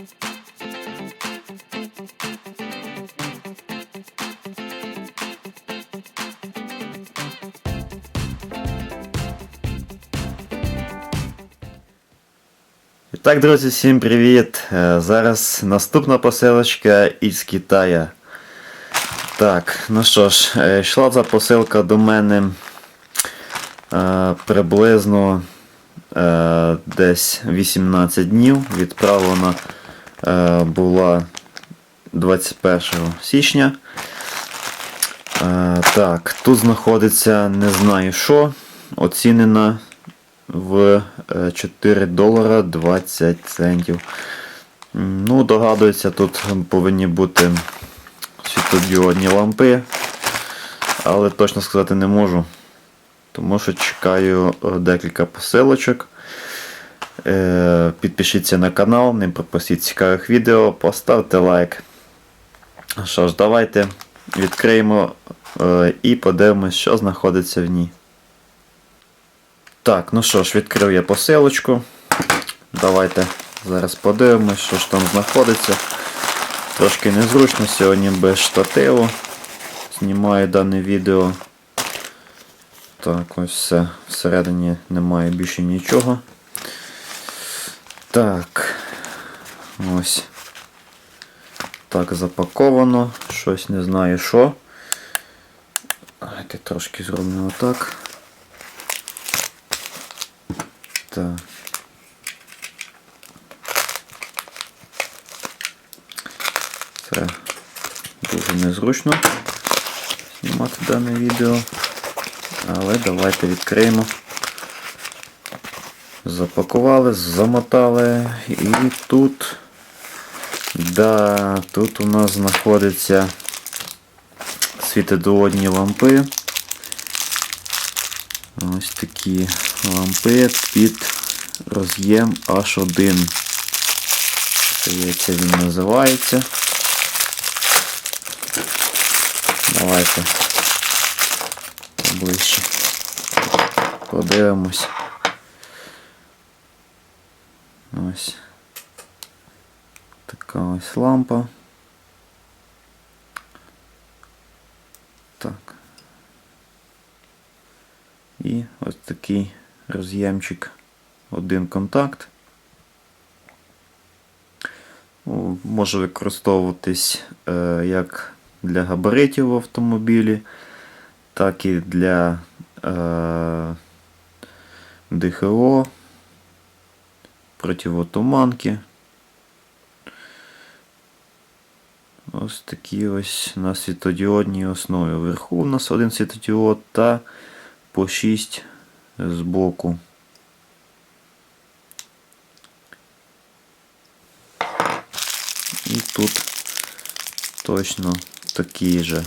І так, друзі, всім привіт! Е, Зараз наступна посилочка із Китая. Так, ну що ж, е, йшла ця посилка до мене е, приблизно е, десь 18 днів. Відправлена була 21 січня. Е, так, тут знаходиться не знаю що, оцінена в е, 4 долара 20 центів. Ну, догадується, тут повинні бути світлодіодні лампи, але точно сказати не можу. Тому що чекаю е, декілька посилочок. Е, Підпишіться на канал, не пропустіть цікавих відео, поставте лайк. Що ж, давайте відкриємо е, і подивимось, що знаходиться в ній. Так, ну що ж, відкрив я посилочку. Давайте зараз подивимось, що ж там знаходиться. Трошки незручно сьогодні без штативу. Знімаю дане відео. Так, ось все. Всередині немає більше нічого. Так. Ось. Так, запаковано. Щось не знаю що. Давайте трошки зроблю отак. Так. Це дуже незручно знімати дане відео. Але давайте відкриємо. Запакували, замотали і тут, да, тут у нас знаходяться світодіодні лампи. Ось такі лампи під роз'єм H1. Здається, він називається. Давайте ближче подивимось. Ось така ось лампа. Так. І ось такий роз'ємчик, один контакт. Може використовуватись е, як для габаритів в автомобілі, так і для е, ДХО, противотуманки. Ось такі ось на світодіодній основі. Вверху у нас один світодіод та по 6 збоку. І тут точно такі же.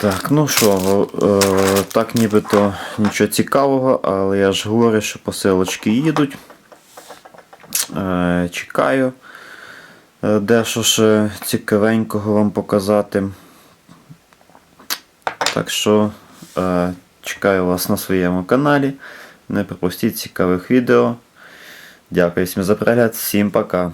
Так, ну що, е, так нібито нічого цікавого, але я ж говорю, що посилочки їдуть. Е, чекаю. Е, Дещо ще цікавенького вам показати. Так що е, чекаю вас на своєму каналі. Не пропустіть цікавих відео. Дякую всім за перегляд, всім пока.